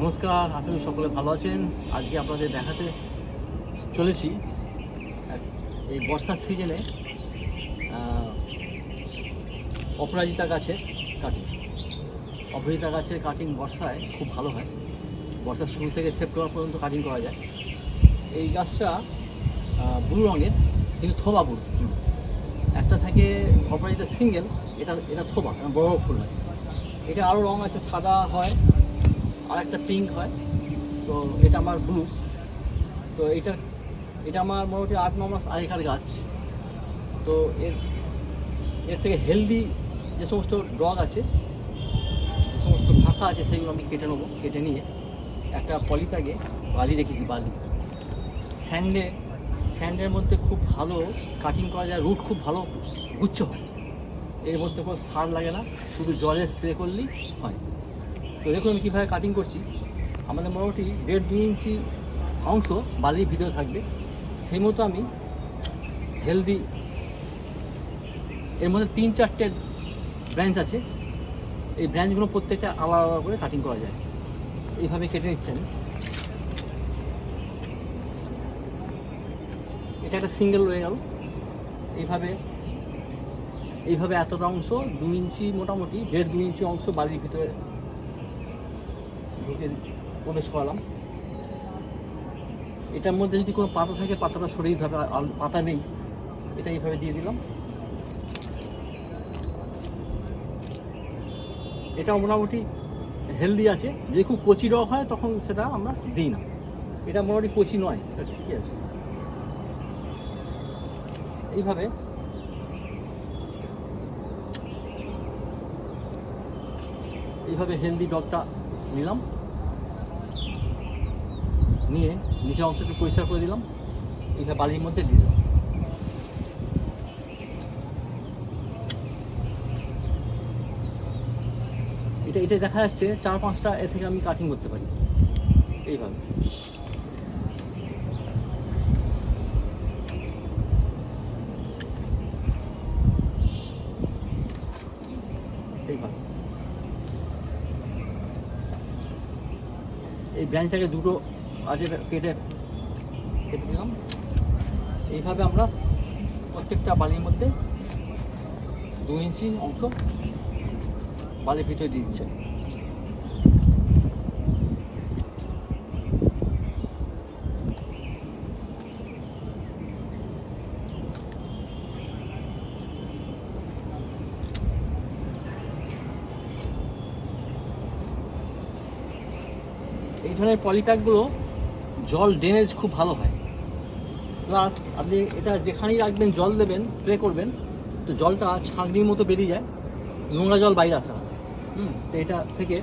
নমস্কার, আশা করি সকলে ভালো আছেন। আজকে আপনাদের দেখাতে চলেছি এই বর্ষার সিজনে অপরাজিতা গাছের কাটিং অপরাজিতা গাছের কাটিং বর্ষায় খুব ভালো হয়। বর্ষার শুরু থেকে সেপ্টেম্বর পর্যন্ত কাটিং করা যায়। এই গাছটা ব্লু রঙের, কিন্তু থোবা ব্লু। একটা থাকে অপরাজিতা সিঙ্গেল, এটা এটা থোবা, বড় ফুল হয়। এটা আরও রঙ আছে, সাদা হয়। আর একটা পিঙ্ক হয়। তো এটা আমার ব্লু তো এটা এটা আমার মোটামুটি আট, ন মাস আগেকার গাছ। তো এর এর থেকে হেলদি যে সমস্ত ডগ আছে, যে সমস্ত শাখা আছে, সেগুলো আমি কেটে নেব, কেটে নিয়ে একটা পলিব্যাগে বালি রেখেছি, বালি। স্যান্ডে স্যান্ডের মধ্যে খুব ভালো কাটিং করা যায় রুট খুব ভালো, গুচ্ছ হয়। এর মধ্যে কোনো সার লাগে না, শুধু জলে স্প্রে করলেই হয়। তো দেখুন আমি কীভাবে কাটিং করছি। আমাদের মোটামুটি দেড় দুই ইঞ্চি অংশ বালির ভিতরে থাকবে। সেই মতো আমি হেলদি এর মধ্যে তিন চারটে ব্রাঞ্চ আছে। এই ব্রাঞ্চগুলো প্রত্যেকটা আলাদা আলাদা করে কাটিং করা যায়। এইভাবে কেটে নিচ্ছি আমি। এটা একটা সিঙ্গেল রয়ে গেল। এইভাবে এইভাবে এতটা অংশ দু ইঞ্চি মোটামুটি দেড় দু ইঞ্চি অংশ বালির ভিতরে ঢুকে প্রবেশ করালাম। এটার মধ্যে যদি কোনো পাতা থাকে, পাতাটা সরিয়ে দিতে হবে পাতা নেই। এটা এইভাবে দিয়ে দিলাম। এটা মোটামুটি হেলদি আছে। যদি খুব কচি রক হয়, তখন সেটা আমরা দিই না। এটা মোটামুটি কচি নয়, এটা ঠিকই আছে। এইভাবে এইভাবে হেলদি ডগটা নিলাম। নিয়ে নিচের অংশটি পরিষ্কার করে দিলাম। এইভাবে বালির মধ্যে দিয়ে দিলাম। এটা এটা দেখা যাচ্ছে চার পাঁচটা এ থেকে আমি কাটিং করতে পারি। এইভাবে। এইভাবে। এই ব্রাঞ্চটাকে দুটো আজকে কেটে কেটে এইভাবে আমরা প্রত্যেকটা বালির মধ্যে দু ইঞ্চি অংশ বালির ভিতরে দিচ্ছে। এই ধরনের পলিপ্যাকগুলো জল ড্রেনেজ খুব ভালো হয়। প্লাস আপনি এটা যেখানেই রাখবেন, জল দেবেন স্প্রে করবেন, তো জলটা ছাঁকনির মতো বেরিয়ে যায়, নোংরা জল বাইরে আসে না। হুম, তো এটা থেকে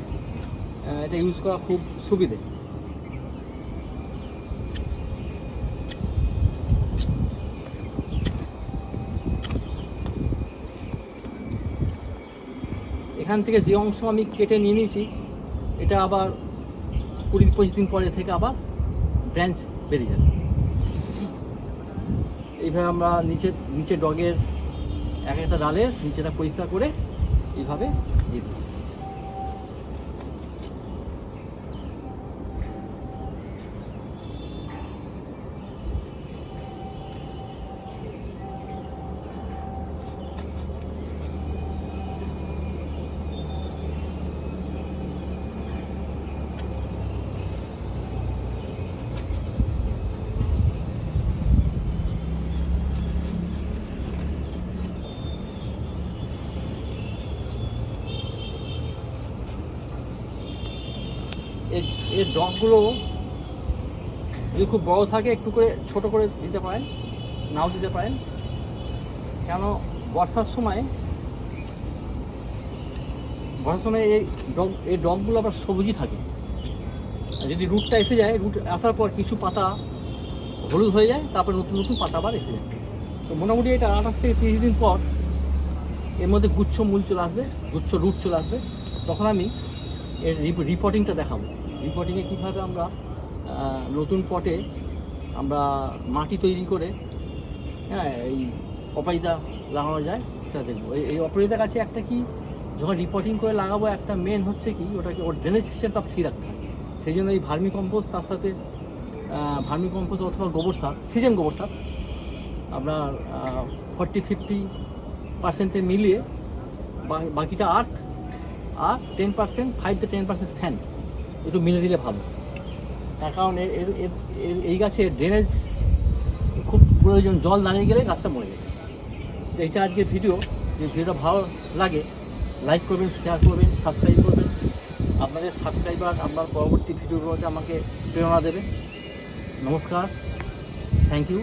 এটা ইউজ করা খুব সুবিধে। এখান থেকে যে অংশ আমি কেটে নিয়ে নিয়েছি, এটা আবার কুড়ি পঁচিশ দিন পরে থেকে আবার ব্রাঞ্চ বেরিয়ে যাবে। এইভাবে আমরা নিচে নিচে ডগের এক একটা ডালের নিচেটা পরিষ্কার করে এইভাবে দিয়ে দিই। এর ডগগুলো যদি খুব বড় থাকে, একটু করে ছোট করে দিতে পারেন, নাও দিতে পারেন। কেন বর্ষার সময় বর্ষার সময় এই ডগ, এই ডগগুলো আবার সবুজই থাকে। আর যদি রুটটা এসে যায়, রুট আসার পর কিছু পাতা হলুদ হয়ে যায়, তারপর নতুন নতুন পাতা আবার এসে যায়। তো মোটামুটি এটা আঠাশ থেকে তিরিশ দিন পর এর মধ্যে গুচ্ছ মূল চলে আসবে, গুচ্ছ রুট চলে আসবে। তখন আমি এর রিপোর্টিংটা দেখাবো। রিপোর্টিংয়ে কীভাবে আমরা নতুন পটে আমরা মাটি তৈরি করে হ্যাঁ এই অপাইদা লাগানো যায় সেটা দেখব। এই- অপরাজিতা গাছে একটা কি, যখন রিপোর্টিং করে লাগাবো, একটা মেন হচ্ছে কি, ওটাকে ওর ড্রেনেজ সিস্টেমটা ঠিক রাখতে হবে। সেই জন্য এই ভার্মি কম্পোস্ট তার সাথে ভার্মি কম্পোস্ট অথবা গোবর সার, সিজন গোবর সার আপনার ফর্টি ফিফটি পার্সেন্টে মিলিয়ে বাকিটা আর্থ আর ten percent five two ten percent sand একটু মিলে দিলে ভালো। তার কারণ এর এই গাছের ড্রেনেজ খুব প্রয়োজন, জল দাঁড়িয়ে গেলে গাছটা মরে যাবে এইটা আজকে ভিডিও যে ভিডিওটা ভালো লাগে লাইক করবেন শেয়ার করবেন সাবস্ক্রাইব করবেন। আপনাদের সাবস্ক্রাইবার আপনার পরবর্তী ভিডিওগুলোতে আমাকে প্রেরণা দেবে। নমস্কার থ্যাংক ইউ